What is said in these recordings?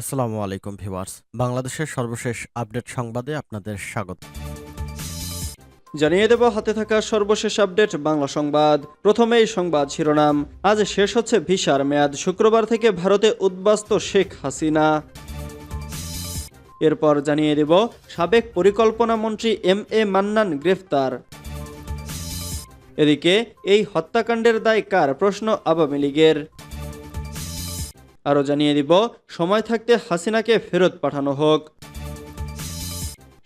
আসসালামু আলাইকুম ভিউয়ার্স। বাংলাদেশের সর্বশেষ আপডেট সংবাদে আপনাদের স্বাগত। জানিয়ে দেব, হাতে থাকা সর্বশেষ আপডেট বাংলা সংবাদ। প্রথমেই সংবাদ শিরোনাম। আজ শেষ হচ্ছে ভিসার মেয়াদ। শুক্রবার থেকে ভারতে উদ্বাস্ত শেখ হাসিনা। এরপর জানিয়ে দেব, সাবেক পরিকল্পনা মন্ত্রী এম এ মান্নান গ্রেফতার। এদিকে, এই হত্যাকাণ্ডের দায় কার? প্রশ্ন আওয়ামী লীগের। আরও জানিয়ে দিব, সময় থাকতে হাসিনাকে ফেরত পাঠানো হোক।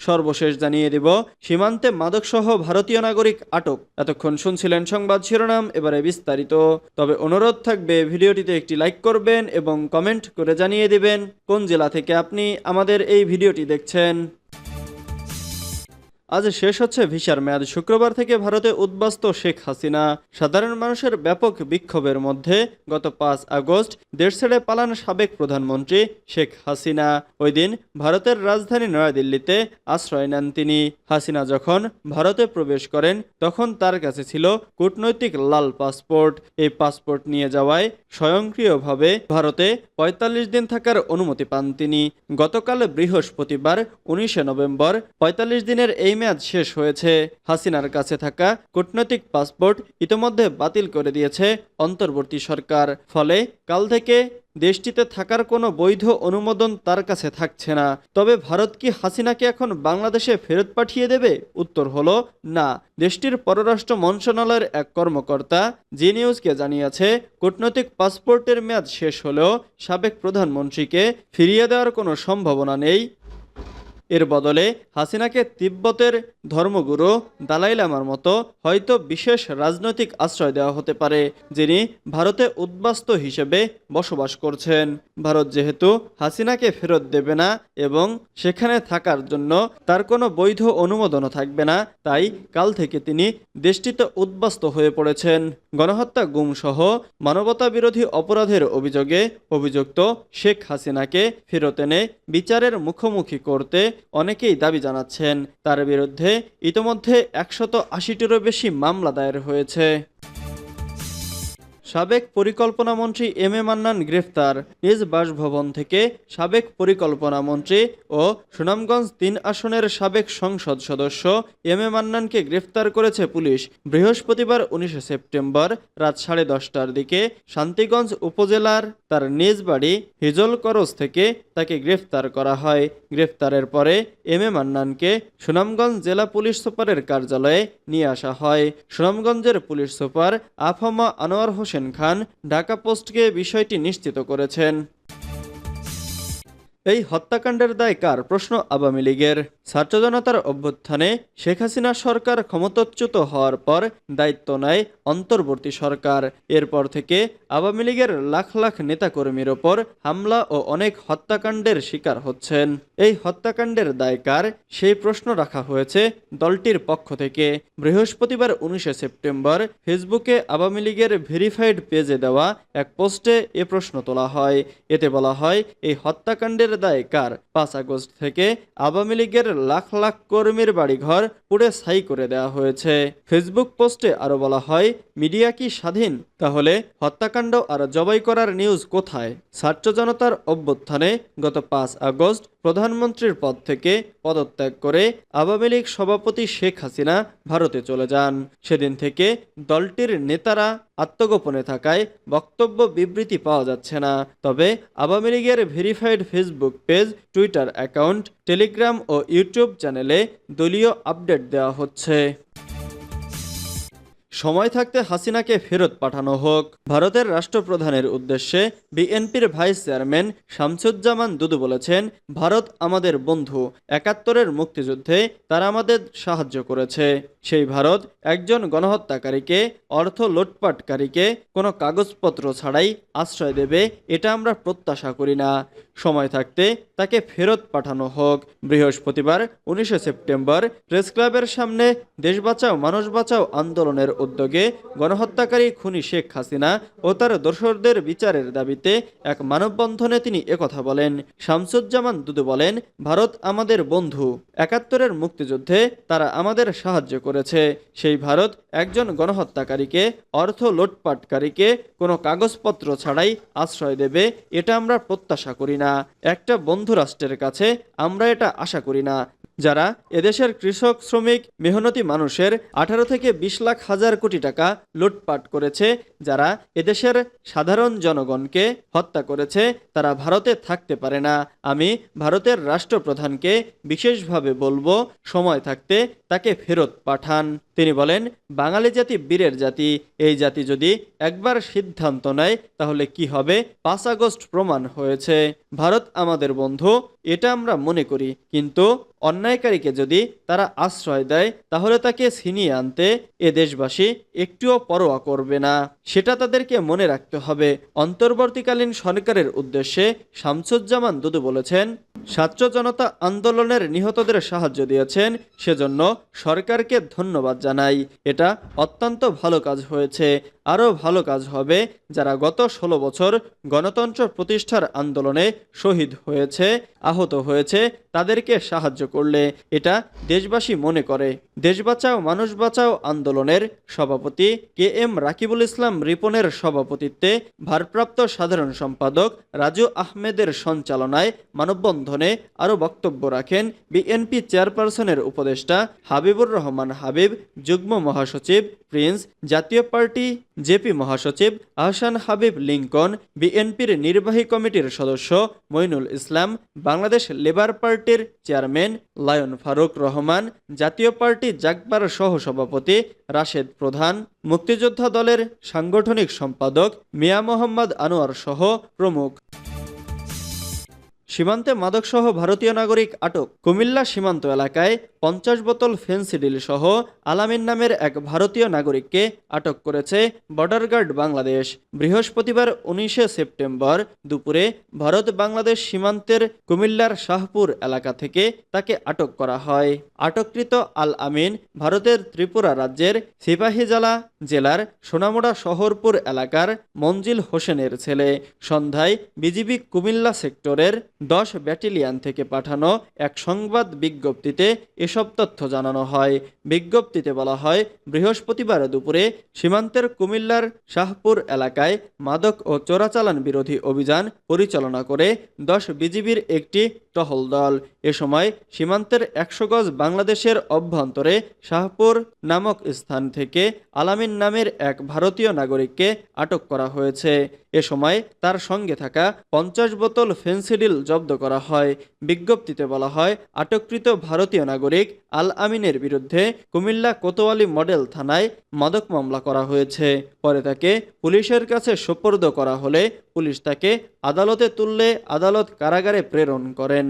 সর্বশেষ জানিয়ে দিব, সীমান্তে মাদকসহ ভারতীয় নাগরিক আটক। এতক্ষণ শুনছিলেন সংবাদ শিরোনাম, এবারে বিস্তারিত। তবে অনুরোধ থাকবে, ভিডিওটিতে একটি লাইক করবেন এবং কমেন্ট করে জানিয়ে দিবেন, কোন জেলা থেকে আপনি আমাদের এই ভিডিওটি দেখছেন। আজ শেষ হচ্ছে ভিসার মেয়াদ। শুক্রবার থেকে ভারতে উদ্বাস্ত শেখ হাসিনা। সাধারণ মানুষের ব্যাপক বিক্ষোভের মধ্যে গত পাঁচ আগস্ট দেশ ছেড়ে পালান সাবেক প্রধানমন্ত্রী শেখ হাসিনা। ওই দিন ভারতের রাজধানী নয়াদিল্লিতে আশ্রয় নেন তিনি। হাসিনা যখন ভারতে প্রবেশ করেন, তখন তার কাছে ছিল কূটনৈতিক লাল পাসপোর্ট। এই পাসপোর্ট নিয়ে যাওয়ায় স্বয়ংক্রিয়ভাবে ভারতে ৪৫ দিন থাকার অনুমতি পান তিনি। গতকাল বৃহস্পতিবার, উনিশে নভেম্বর ৪৫ দিনের এই মেয়াদ শেষ হয়েছে। হাসিনার কাছে থাকা কূটনৈতিক পাসপোর্ট ইতোমধ্যে বাতিল করে দিয়েছে অন্তর্বর্তী সরকার। ফলে কাল থেকে দেশটিতে থাকার কোনো বৈধ অনুমোদন তার কাছে থাকছে না। তবে ভারত কি হাসিনাকে এখন বাংলাদেশে ফেরত পাঠিয়ে দেবে? উত্তর হলো, না। দেশটির পররাষ্ট্র মন্ত্রণালয়ের এক কর্মকর্তা, জি নিউজকে জানিয়েছে, কূটনৈতিক পাসপোর্টের মেয়াদ শেষ হলেও সাবেক প্রধানমন্ত্রীকে ফিরিয়ে দেওয়ার কোনো সম্ভাবনা নেই। এর বদলে হাসিনাকে তিব্বতের ধর্মগুরু দালাই লামার মতো হয়তো বিশেষ রাজনৈতিক আশ্রয় দেওয়া হতে পারে, যিনি ভারতে উদ্বাস্ত হিসেবে বসবাস করছেন। ভারত যেহেতু হাসিনাকে ফেরত দেবে না এবং সেখানে থাকার জন্য তার কোনো বৈধ অনুমোদনও থাকবে না, তাই কাল থেকে তিনি দেশটিতে উদ্বাস্ত হয়ে পড়েছেন। গণহত্যা গুমসহ মানবতা বিরোধী অপরাধের অভিযোগে অভিযুক্ত শেখ হাসিনাকে ফেরত এনে বিচারের মুখোমুখি করতে অনেকেই দাবি জানাচ্ছেন তার বিরুদ্ধে ইতোমধ্যে একশত আশিটিরও বেশি মামলা দায়ের হয়েছে। সাবেক পরিকল্পনা মন্ত্রী এম এ মান্নান গ্রেফতার। নিজ বাসভবন থেকে সাবেক পরিকল্পনা মন্ত্রী ও সুনামগঞ্জ তিন আসনের সাবেক সংসদ সদস্য এম এ মান্নানকে গ্রেফতার করেছে পুলিশ। বৃহস্পতিবার উনিশে সেপ্টেম্বর রাত সাড়ে দশটার দিকে শান্তিগঞ্জ উপজেলার তার নিজ বাড়ি হিজল করজ থেকে তাকে গ্রেফতার করা হয়। গ্রেফতারের পরে এম এ মান্নানকে সুনামগঞ্জ জেলা পুলিশ সুপারের কার্যালয়ে নিয়ে আসা হয়। সুনামগঞ্জের পুলিশ সুপার আফামা আনোয়ার হোসেন খান ঢাকা পোস্টকে বিষয়টি নিশ্চিত করেছেন। এই হত্যাকাণ্ডের দায় কার? প্রশ্ন আওয়ামী লীগের। ছাত্র জনতার অভ্যুত্থানে শেখ হাসিনা সরকার ক্ষমতাচ্যুত হওয়ার পর দায়িত্ব নেয় অন্তর্বর্তী সরকার। এরপর থেকে আওয়ামী লীগের লাখ লাখ নেতাকর্মীর ওপর হামলা ও অনেক হত্যাকাণ্ডের শিকার হচ্ছেন। এই হত্যাকাণ্ডের দায় কার? সেই প্রশ্ন রাখা হয়েছে দলটির পক্ষ থেকে। বৃহস্পতিবার উনিশে সেপ্টেম্বর ফেসবুকে আওয়ামী লীগের ভেরিফাইড পেজে দেওয়া এক পোস্টে এ প্রশ্ন তোলা হয়। এতে বলা হয়, এই হত্যাকাণ্ডের দায় কার পাঁচ আগস্ট থেকে আওয়ামী লীগের লাখ লাখ কর্মীর বাড়িঘর পুড়ে ছাই করে দেওয়া হয়েছে। ফেসবুক পোস্টে আরও বলা হয়, মিডিয়া কি স্বাধীন? তাহলে হত্যাকাণ্ড আর জবাই করার নিউজ কোথায়? ছাত্র জনতার অভ্যুত্থানে গত পাঁচ আগস্ট প্রধানমন্ত্রীর পদ থেকে পদত্যাগ করে আওয়ামী লীগ সভাপতি শেখ হাসিনা ভারতে চলে যান। সেদিন থেকে দলটির নেতারা আত্মগোপনে থাকায় বক্তব্য বিবৃতি পাওয়া যাচ্ছে না। তবে আওয়ামী লীগের verified Facebook page, Twitter account, Telegram ও ইউটিউব চ্যানেলে দলীয় আপডেট দেওয়া হচ্ছে। সময় থাকতে হাসিনাকে ফেরত পাঠানো হোক। ভারতের রাষ্ট্রপ্রধানের উদ্দেশ্যে বিএনপির ভাইস চেয়ারম্যান শামসুজ্জামান দুদু বলেছেন, ভারত আমাদের বন্ধু, একাত্তরের মুক্তিযুদ্ধে তারা আমাদের সাহায্য করেছে। সেই ভারত একজন গণহত্যাকারীকে, অর্থ লুটপাটকারীকে, কোনো কাগজপত্র ছাড়াই আশ্রয় দেবে, এটা আমরা প্রত্যাশা করি না। সময় থাকতে তাকে ফেরত পাঠানো হোক। বৃহস্পতিবার, উনিশে সেপ্টেম্বর প্রেস ক্লাবের সামনে দেশ বাঁচাও, মানুষ বাঁচাও আন্দোলনের উদ্যোগে গণহত্যাকারী খুনি শেখ হাসিনা ও তার দোসরদের বিচারের দাবিতে এক মানববন্ধনে তিনি একথা বলেন। শামসুজ্জামান দুদু বলেন, ভারত আমাদের বন্ধু। একাত্তরের মুক্তিযুদ্ধে তারা আমাদের সাহায্য করেছে। সেই ভারত একজন গণহত্যাকারীকে, অর্থ লুটপাটকারীকে, কোনো কাগজপত্র ছাড়াই আশ্রয় দেবে, এটা আমরা প্রত্যাশা করি না। একটা বন্ধু রাষ্ট্রের কাছে আমরা এটা আশা করি না। যারা এদেশের কৃষক, শ্রমিক, মেহনতি মানুষের আঠারো থেকে বিশ লাখ হাজার কোটি টাকা লুটপাট করেছে যারা এদেশের সাধারণ জনগণকে হত্যা করেছে, তারা ভারতে থাকতে পারে না। আমি ভারতের রাষ্ট্রপ্রধানকে বিশেষভাবে বলব, সময় থাকতে তাকে ফেরত পাঠান। তিনি বলেন, বাঙালি জাতি বীরের জাতি। এই জাতি যদি একবার সিদ্ধান্ত নেয়, তাহলে কি হবে? পাঁচ আগস্ট প্রমাণ হয়েছে। ভারত আমাদের বন্ধু, এটা আমরা মনে করি। কিন্তু অন্যায়কারীকে যদি তারা আশ্রয় দেয়, তাহলে তাকে ছিনিয়ে আনতে এ দেশবাসী একটুও পরোয়া করবে না। সেটা তাদেরকে মনে রাখতে হবে। অন্তর্বর্তীকালীন সরকারের উদ্দেশ্যে শামসুজ্জামান দুদু বলেছেন ছাত্র জনতা আন্দোলনের নিহতদের সাহায্য দিয়েছেন, সেজন্য সরকারকে ধন্যবাদ জানাই। এটা অত্যন্ত ভালো কাজ হয়েছে। আরও ভালো কাজ হবে যারা গত ষোলো বছর গণতন্ত্র প্রতিষ্ঠার আন্দোলনে শহীদ হয়েছে, আহত হয়েছে তাদেরকে সাহায্য করলে এটা দেশবাসী মনে করে। দেশ বাঁচাও, মানুষ বাঁচাও আন্দোলনের সভাপতি কে এম রাকিবুল ইসলাম রিপনের সভাপতিত্বে ভারপ্রাপ্ত সাধারণ সম্পাদক রাজু আহমেদের সঞ্চালনায় মানববন্ধনে আরও বক্তব্য রাখেন বিএনপি চেয়ারপারসনের উপদেষ্টা হাবিবুর রহমান হাবিব, যুগ্ম মহাসচিব প্রিন্স, জাতীয় পার্টি জেপি মহাসচিব আহসান হাবিব লিঙ্কন, বিএনপির নির্বাহী কমিটির সদস্য মইনুল ইসলাম, বাংলাদেশ লেবার পার্টির chairman lion Faruk Rahman, Jatiya party জাগবার সহ সভাপতি রাশেদ প্রধান, মুক্তিযোদ্ধা দলের সাংগঠনিক সম্পাদক মিয়া মোহাম্মদ আনোয়ার সহ প্রমুখ। সীমান্তে মাদকসহ ভারতীয় নাগরিক আটক। কুমিল্লা সীমান্ত এলাকায় পঞ্চাশ বোতল ফেন্সিডিল সহ আলামিন নামের এক ভারতীয় নাগরিককে আটক করেছে বর্ডার গার্ড বাংলাদেশ। বৃহস্পতিবার উনিশে সেপ্টেম্বর দুপুরে ভারত বাংলাদেশ সীমান্তের কুমিল্লার শাহপুর এলাকা থেকে তাকে আটক করা হয়। আটককৃত আল আমিন ভারতের ত্রিপুরা রাজ্যের সিপাহীজলা জেলার সোনামোড়া শহরপুর এলাকার মঞ্জিল হোসেনের ছেলে। সন্ধ্যায় বিজিবি কুমিল্লা সেক্টরের দশ ব্যাটালিয়ান থেকে পাঠানো এক সংবাদ বিজ্ঞপ্তিতে এসব তথ্য জানানো হয়। বিজ্ঞপ্তিতে বলা হয়, বৃহস্পতিবার দুপুরে সীমান্তের কুমিল্লার শাহপুর এলাকায় মাদক ও চোরাচালান বিরোধী অভিযান পরিচালনা করে দশ বিজিবির একটি টহল দল। এ সময় সীমান্তের একশো গজ বাংলাদেশের অভ্যন্তরে শাহপুর নামক স্থান থেকে আলামিন নামের এক ভারতীয় নাগরিককে আটক করা হয়েছে। এ সময় তার সঙ্গে থাকা পঞ্চাশ বোতল ফেন্সিডিল জব্দ করা হয়। বিজ্ঞপ্তিতে বলা হয়, আটককৃত ভারতীয় নাগরিক আল আমিনের বিরুদ্ধে কুমিল্লা কোতোয়ালি মডেল থানায় মাদক মামলা করা হয়েছে। পরে তাকে পুলিশের কাছে সোপর্দ করা হলে পুলিশ তাকে আদালতে তুললে আদালত কারাগারে প্রেরণ করেন।